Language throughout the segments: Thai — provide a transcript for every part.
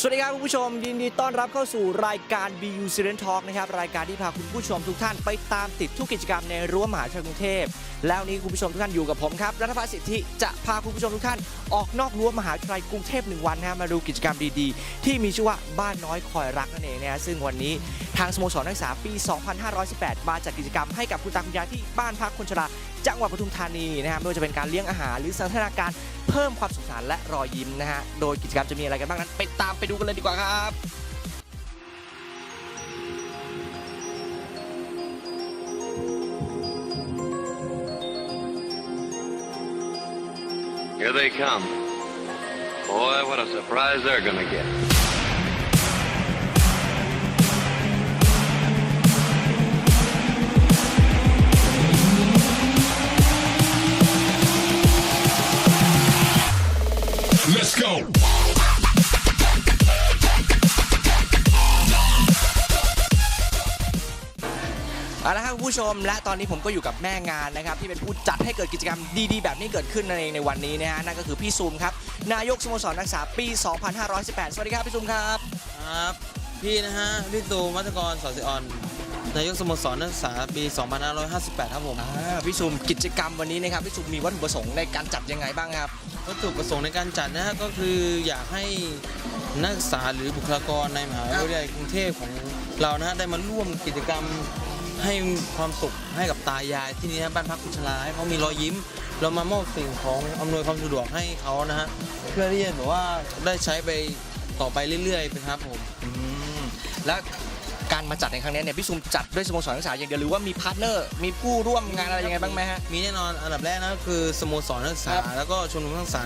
สวัสดีครับคุณผู้ชม ยินดีต้อนรับเข้าสู่รายการ BU Student Talk นะครับรายการที่พาคุณผู้ชมทุกท่านไปตามติดทุกกิจกรรมในรั้วมหาวิทยาลัยกรุงเทพแล้วนี้คุณผู้ชมทุกท่านอยู่กับผมครับรัฐพัฒน์สิทธิจะพาคุณผู้ชมทุกท่านออกนอกรั้วมหาวิทยาลัยกรุงเทพหนึ่งวันนะมาดูกิจกรรมดีๆ ที่มีชื่อว่าบ้านน้อยคอยรักนั่นเองนะซึ่งวันนี้ทางสโมสรนักศึกษาปี 2518 มาจัดกิจกรรมให้กับคุณตาคุณยายที่บ้านพักคนชราจังหวัดปทุมธานีนะฮะไม่ว่าจะเป็นการเลี้ยงอาหารหรือสันทนาการเพิ่มความสุขสันต์และรอยยิ้มนะฮะโดยกิจกรรมจะมีอะไรกันบ้างนั้นไปตามไป ดูกันเลยดีกว่าครับ Here they come. Boy, what a surprise they're gonna get. เอาละครับคุณผู้ชม และตอนนี้ผมก็อยู่กับแม่งานนะครับที่เป็นผู้จัดให้เกิดกิจกรรมดีๆ แบบนี้เกิดขึ้นนั่นเองในวันนี้นะฮะนั่นก็คือพี่ซูมครับนายกสโมสรนักศึกษาปี 2518 สวัสดีครับพี่ซูมครับครับพี่นะฮะพี่ตูมัทกรสอนสิออนนายกสโมสรนักศึกษาปี 2558 ครับผมอ่าพี่ซูมกิจกรรมวันนี้นะครับพี่ซูมมีวัตถุประสงค์ในการจัดยังไงบ้างครับ วัตถุประสงค์ในการจัดนะฮะก็คืออยากให้นักศึกษาหรือบุคลากรในมหาวิทยาลัยกรุงเทพของเรานะฮะได้มาร่วมกิจกรรม ให้ความสุขให้กับตายายที่นี่นะบ้านพักคุณชราให้เขามีรอยยิ้ม เรามามอบสิ่งของอำนวยความสะดวกให้เขานะฮะเพื่อที่จะแบบว่าได้ใช้ไปต่อไปเรื่อยๆเป็นครับผมอืมและการมาจัดในครั้งนี้เนี่ยพี่ซูมจัดด้วยสโมสรนักศึกษาอย่างเดียวหรือว่ามีพาร์ทเนอร์ มีผู้ร่วมงานอะไรยังไงบ้างไหมฮะ มีแน่นอนอันดับแรกนะก็คือสโมสรนักศึกษา ครับ แล้วก็ชมรมนักศึกษา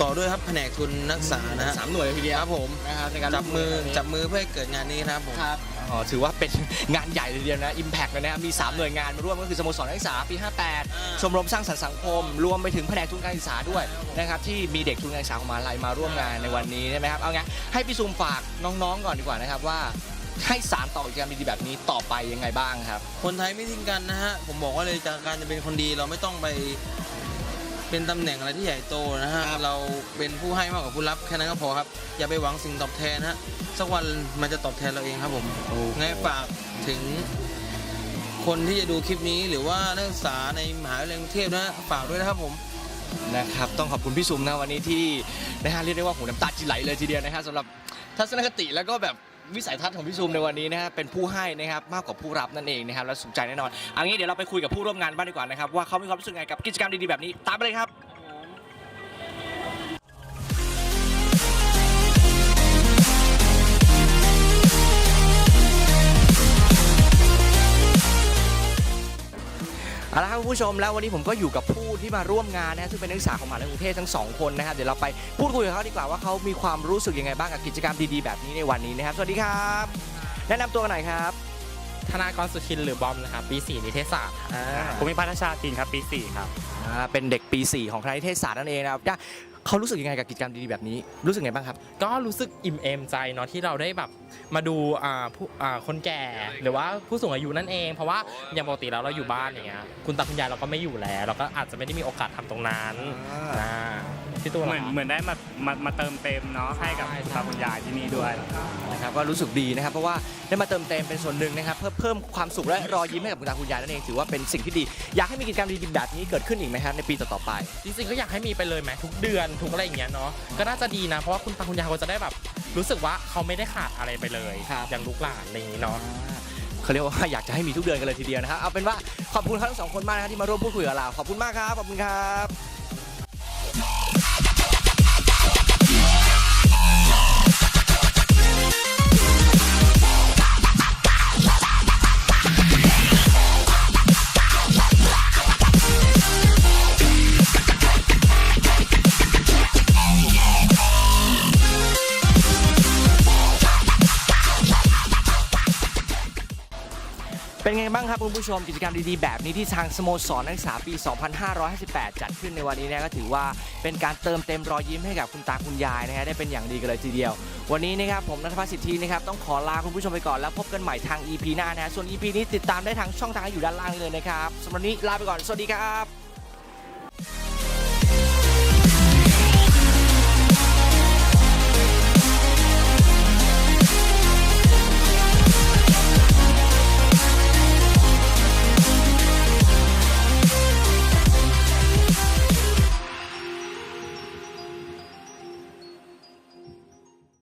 ต่อด้วยครับแผนกทุนนักศึกษานะฮะสามหน่วยเลยทีเดียวครับผมนะครับในการจับมือร่วงานจับมือเพื่อให้เกิดงานนี้นะครับผม ครับ อ๋อถือว่าเป็นงานใหญ่เลยทีเดียวนะ Impact เลยนะครับมี 3 หน่วยงานมาร่วมก็คือสโมสรนักศึกษาปี 58 ชมรมสร้างสรรค์สังคม รวมไปถึงแผนกทุนการศึกษาด้วยนะครับที่มีเด็กทุนการศึกษาของมหาลัยมาร่วมงานในวันนี้ใช่ไหมครับเอางั้นให้พี่ซูมฝากน้องๆก่อนดีกว่านะครับว่าให้สารต่อกิจกรรมดีๆแบบนี้ต่อไปยังไงบ้างครับ คนไทยไม่ทิ้งกันนะฮะ ผมบอกว่าเลยจากการจะเป็นคนดีเราไม่ต้องไป เป็นตำแหน่งอะไรที่ใหญ่โตนะฮะครับเราเป็นผู้ให้มากกว่าผู้รับแค่นั้นก็พอครับ อย่าไปหวังสิ่งตอบแทนนะฮะสักวันมันจะตอบแทนเราเองครับผมไงฝากถึงคนที่จะดูคลิปนี้หรือว่านักศึกษาในมหาวิทยาลัยกรุงเทพนะฮะฝากด้วยนะครับผมนะครับต้องขอบคุณพี่ซุมนะวันนี้ที่นะฮะเรียกได้ว่าหูน้ำตาจิไหลเลยทีเดียวนะครับสำหรับทัศนคติแล้วก็แบบ วิสัยทัศน์ของพี่ซูมในวันนี้นะฮะเป็นผู้ให้นะครับมากกว่าผู้รับนั่นเองนะครับและสุขใจแน่นอนอันนี้เดี๋ยวเราไปคุยกับผู้ร่วมงานบ้างดีกว่านะครับว่าเขามีความรู้สึกไงกับกิจกรรมดีๆแบบนี้ตามไปเลยครับ ผู้ชมแล้ววันนี้ผมก็อยู่กับผู้ที่มาร่วมงานนะฮะซึ่งเป็นนักศึกษาของมหาวิทยาลัยกรุงเทพทั้งสองคนนะครับเดี๋ยวเราไปพูดคุยกับเขาดีกว่าว่าเขามีความรู้สึกยังไงบ้างกับกิจกรรมดีๆแบบนี้ในวันนี้นะครับ สวัสดีครับ แนะนำตัวกันหน่อยครับ ธนากรสุชินหรือบอมนะครับปี4นิเทศศาสตร์อ่าภูมิพัฒน์ชาตินครับปี4ครับ อ่าเป็นเด็กปี 4 ของคณะนิเทศศาสตร์นั่นเองนะครับได้ เขารู้สึกยังไงกับกิจกรรมดีๆแบบนี้ รู้สึกไงบ้างครับ ก็รู้สึกอิ่มเอมใจเนาะที่เราได้แบบมาดูอ่าผู้อ่าคนแก่หรือว่าผู้สูงอายุนั่นเอง เพราะว่าอย่างปกติแล้วเราอยู่บ้านอย่างเงี้ยคุณตาคุณยายเราก็ไม่อยู่แล้ว เราก็อาจจะไม่ได้มีโอกาสทำตรงนั้นอ่าอ่า พี่ตัวเหมือนเหมือนได้มามามาเติมเต็มเนาะให้กับใช่คุณตาคุณยายที่นี่ด้วย นะครับก็รู้สึกดีนะครับ เพราะว่าได้มาเติมเต็มเป็นส่วนหนึ่งนะครับ เพื่อเพิ่มความสุขและรอยยิ้มให้กับคุณตาคุณยายนั่นเองถือว่าเป็นสิ่งที่ดี อยากให้มีกิจกรรมดีๆแบบนี้เกิดขึ้นอีกไหมครับในปีต่อๆไป จริงๆก็อยากให้มีไปเลยไหมทุกเดือนทุกอะไรอย่างเงี้ยเนาะก็น่าจะดีนะ เพราะว่าคุณตาคุณยายเขาจะได้แบบ รู้สึกว่าเขาไม่ได้ขาดอะไรไปเลยครับ อย่างลูกหลานอะไรอย่างงี้เนาะ เขาเรียกว่าอยากจะให้มีทุกเดือนกันเลยทีเดียวนะครับเอาเป็นว่าขอบคุณเขาทั้งสองคนมากนะครับที่มาร่วมพูดคุยกับเราขอบคุณมากครับขอบคุณครับ เป็นไงบ้างครับคุณผู้ชมกิจกรรมดีๆ แบบนี้ที่ทางสโมสรนักศึกษาปี 2558 จัดขึ้นในวันนี้นะก็ถือว่าเป็นการเติมเต็มรอยยิ้มให้กับคุณตาคุณยายนะฮะได้เป็นอย่างดีกันเลยทีเดียว วันนี้นะครับผมนัทพัฒน์สิทธินะครับต้องขอลาคุณผู้ชมไปก่อนแล้วพบกันใหม่ทาง EP หน้านะฮะส่วน EP นี้ติดตามได้ทางช่องทางอยู่ด้านล่างนี้เลยนะครับสำหรับวันนี้ลาไปก่อนสวัสดีครับ